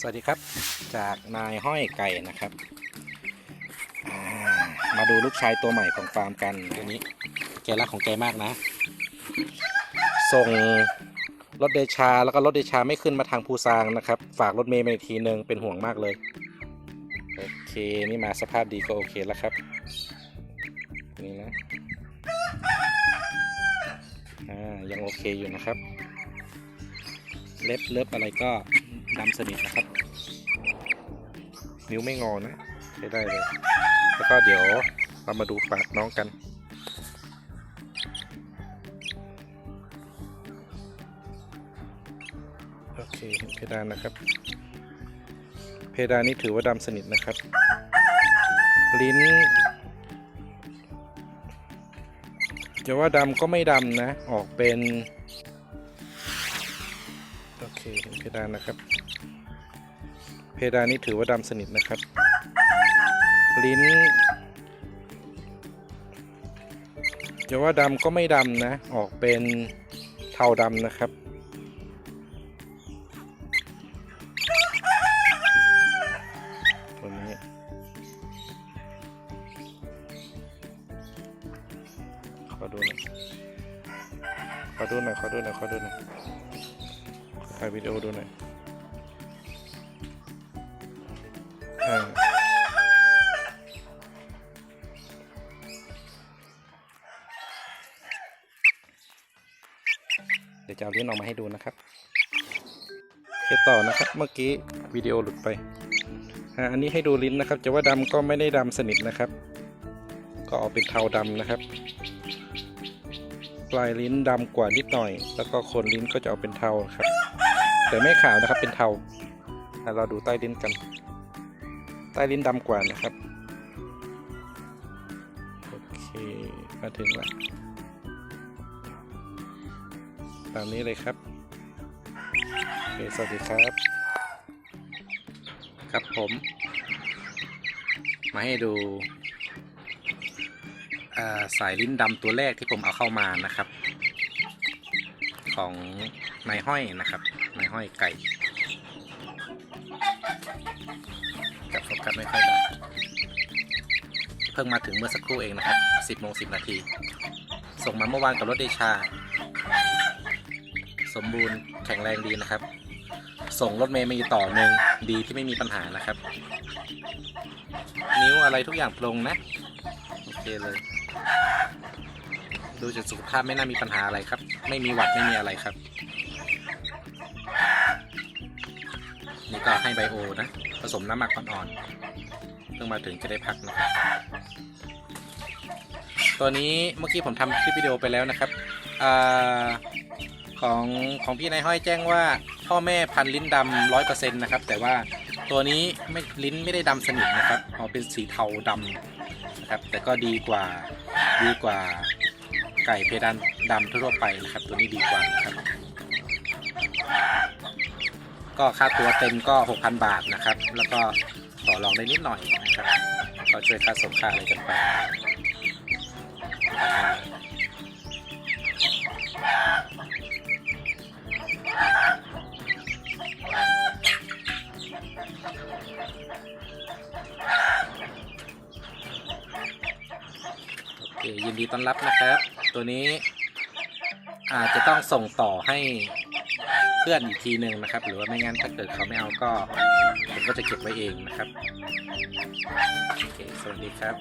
สวัสดีครับจากนายห้อยไก่นะครับามาดูลูกชายตัวใหม่ของฟาร์มกันตัวนี้แกรักของแกมากนะ ส่งรถเดชาแล้วก็รถเดชาไม่ขึ้นมาทางภูซางนะครับ ฝากรถเมย์มาอีกทีนึงเป็นห่วงมากเลย โอเค นี่มาสภาพดีก็โอเคแล้วครับ นี่นะยังโอเคอยู่นะครับ เล็บเล็บอะไรก็ ดำสนิทนะครับ นิ้วไม่งอนะใช้ได้เลย แล้วก็เดี๋ยวเรามาดูปากน้องกัน โอเคเห็นเพดานนะครับ เพดานนี้ถือว่าดำสนิทนะครับ ลิ้นจะว่าดำก็ไม่ดำนะ ออกเป็น เคเพดานนะครับ เพดานนี้ถือว่าดำสนิทนะครับ ลิ้นจะว่าดำก็ไม่ดำนะ ออกเป็นเทาดำนะครับ ตัวนี้ ขอดูหน่อย ขอดูหน่อย ขอดูหน่อย ขอดูหน่อย ถ่ายวิดีโอดูหน่อยเดี๋ยวจะเอาลิ้นออกมาให้ดูนะครับโอเคต่อนะครับเมื่อกี้วิดีโอหลุดไปอันนี้ให้ดูลิ้นนะครับจะว่าดำก็ไม่ได้ดำสนิทนะครับ ก็เอาเป็นเทาดำนะครับ ปลายลิ้นดำกว่านิดหน่อย แล้วก็คนลิ้นก็จะเอาเป็นเทาครับ แต่ไม่ขาวนะครับเป็นเทาเราดูใต้ลิ้นกัน ใต้ลิ้นดำกว่านะครับโอเคมาถึงละตามนี้เลยครับโอเคสวัสดีครับ ครับผม มาให้ดู สายลิ้นดำตัวแรกที่ผมเอาเข้ามานะครับ ของนายห้อยนะครับนายห้อยไก่จับโฟกัสไม่ค่อยได้เพิ่งมาถึงเมื่อสักครู่เองนะครับ 10โมง10 นาที ส่งมาเมื่อวานกับรถเดชา สมบูรณ์แข็งแรงดีนะครับ ส่งรถเมย์มีต่อหนึ่งดีที่ไม่มีปัญหานะครับ นิ้วอะไรทุกอย่างตรงนะ โอเคเลย ดูจากสุขภาพไม่น่ามีปัญหาอะไรครับ ไม่มีหวัดไม่มีอะไรครับ นี่ก็ให้ไบโอนะ ผสมน้ำหมักอ่อนๆเพิ่งมาถึงจะได้พักนะครับตัวนี้เมื่อกี้ผมทำคลิปวิดีโอไปแล้วนะครับอของของพี่นายห้อยแจ้งว่า พ่อแม่พันลิ้นดำร้อยเปอร์เซ็นต์นะครับ แต่ว่าตัวนี้ไม่ลิ้นไม่ได้ดำสนิทนะครับออกเป็นสีเทาดำนะครับ แต่ก็ดีกว่า ดีกว่าไก่เพดานดำทั่วไปนะครับ ตัวนี้ดีกว่านะครับ ก็ค่าตัวเต็มก็ 6,000 บาทนะครับ แล้วก็ต่อรองได้นิดหน่อยนะครับ ก็ช่วยค่าส่งค่าอะไรกันไป เคยินดีต้อนรับนะครับ ตัวนี้อาจจะต้องส่งต่อให้เพื่อนอีกทีหนึ่งนะครับ หรือว่าไม่งั้นถ้าเกิดเขาไม่เอาก็ผมก็จะเก็บไว้เองนะครับโอเคสวัสดีครับ